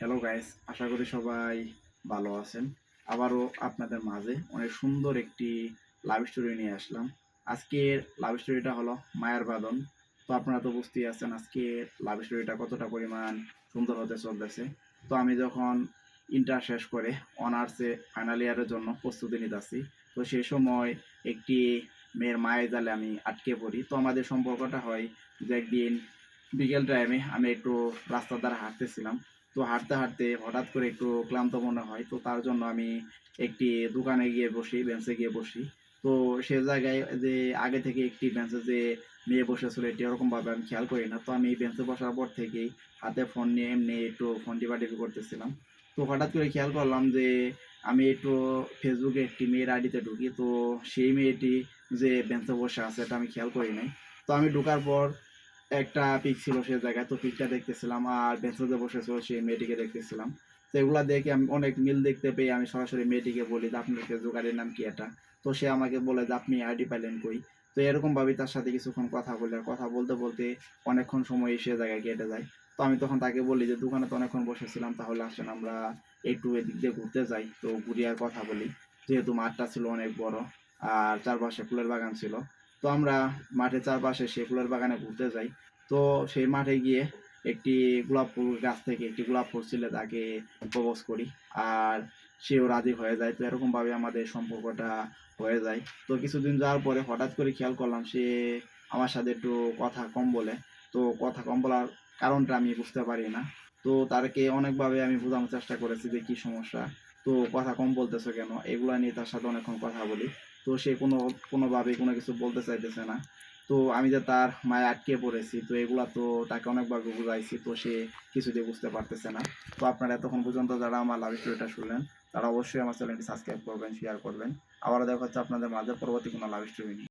Hello guys আশা করি সবাই ভালো আছেন। আবারও আপনাদের মাঝে অনেক সুন্দর একটি লাভ স্টোরি নিয়ে আসলাম। আজকের লাভ স্টোরিটা হলো মায়ের বাদন। তো আপনারা তো বুঝতেই আছেন আজকে লাভ স্টোরিটা কতটা পরিমাণ সুন্দর হতে চলতেছে। তো আমি যখন ইন্টার শেষ করে অনার্সে ফাইনাল ইয়ারের জন্য প্রস্তুতি নিতেছি, তো সেই সময় একটি মেয়ের মায়ের জালে আমি আটকে পড়ি। তো আমাদের সম্পর্কটা হয় যে একদিন বিকেল টাইমে আমি একটু রাস্তার দ্বারা হাঁটতেছিলাম। তো হাঁটতে হাঁটতে হঠাৎ করে একটু ক্লান্ত মনে হয়। তো তার জন্য আমি একটি দোকানে গিয়ে বসি বেঞ্চে গিয়ে বসি। তো সে জায়গায় যে আগে থেকে একটি বেঞ্চে যে মেয়ে বসেছিল, এটি ওরকমভাবে আমি খেয়াল করি না। তো আমি বেঞ্চে বসার পর থেকেই হাতে ফোন নিয়ে এমনি একটু ফোন টিপাটিপি করতেছিলাম। তো হঠাৎ করে খেয়াল করলাম যে আমি একটু ফেসবুকে একটি মেয়ের আইডিতে ঢুকি। তো সেই মেয়েটি যে বেঞ্চে বসে আছে, এটা আমি খেয়াল করি নাই। তো আমি ঢোকার পর একটা পিক ছিল সে জায়গায়, তো পিকটা দেখতেছিলাম আর বেঞ্চে বসেছিল সেই মেয়েটিকে দেখতেছিলাম। তো এগুলা দেখে আমি অনেক মিল দেখতে পেয়ে আমি সরাসরি মেয়েটিকে বলি যে আপনার ফেসবুক আইডির নাম কি এটা? তো সে আমাকে বলে যে আপনি আইডি পাইলেন কই? তো এরকম ভাবে তার সাথে কিছুক্ষণ কথা বলে, আর কথা বলতে বলতে অনেকক্ষণ সময় সে জায়গায় কেটে যায়। তো আমি তখন তাকে বলি যে, দোকানে তো অনেকক্ষণ বসেছিলাম, তাহলে আসেন আমরা একটু এদিক দিয়ে ঘুরতে যাই। তো ঘুরি আর কথা বলি, যেহেতু মাঠটা ছিল অনেক বড়, আর চারপাশে ফুলের বাগান ছিল। তো আমরা মাঠের চারপাশে সে ফুলের বাগানে ঘুরতে যাই। তো সেই মাঠে গিয়ে একটি গোলাপ ফুল গাছ থেকে একটি গোলাপ ফুল ছিলে তাকে প্রপোজ করি আর সেও রাজি হয়ে যায়। তো এরকমভাবে আমাদের সম্পর্কটা হয়ে যায়। তো কিছুদিন যাওয়ার পরে হঠাৎ করে খেয়াল করলাম সে আমার সাথে একটু কথা কম বলে। তো কথা কম বলার কারণটা আমি বুঝতে পারি না। তো তারকে অনেকভাবে আমি বোঝানোর চেষ্টা করেছি যে কী সমস্যা। তো কথা কম বলতেছো কেন? এগুলা নিয়ে তার সাথে অনেকক্ষণ কথা বলি। তো সে কোনো কোনোভাবে কোনো কিছু বলতে চাইতেছে না। তো আমি যে তার মায়ে আটকে পড়েছি, তো এগুলা তো তাকে অনেকবার বুঝাইছি, তো সে কিছু দিয়ে বুঝতে পারতেছে না। তো আপনারা এতক্ষণ পর্যন্ত যারা আমার লাভ স্টোরিটা শুনলেন, তারা অবশ্যই আমার চ্যানেলটি সাবস্ক্রাইব করবেন শেয়ার করবেন। আবারও দেখা হচ্ছে আপনাদের মাঝে পরবর্তী কোনো লাভ স্টোরি নিয়ে।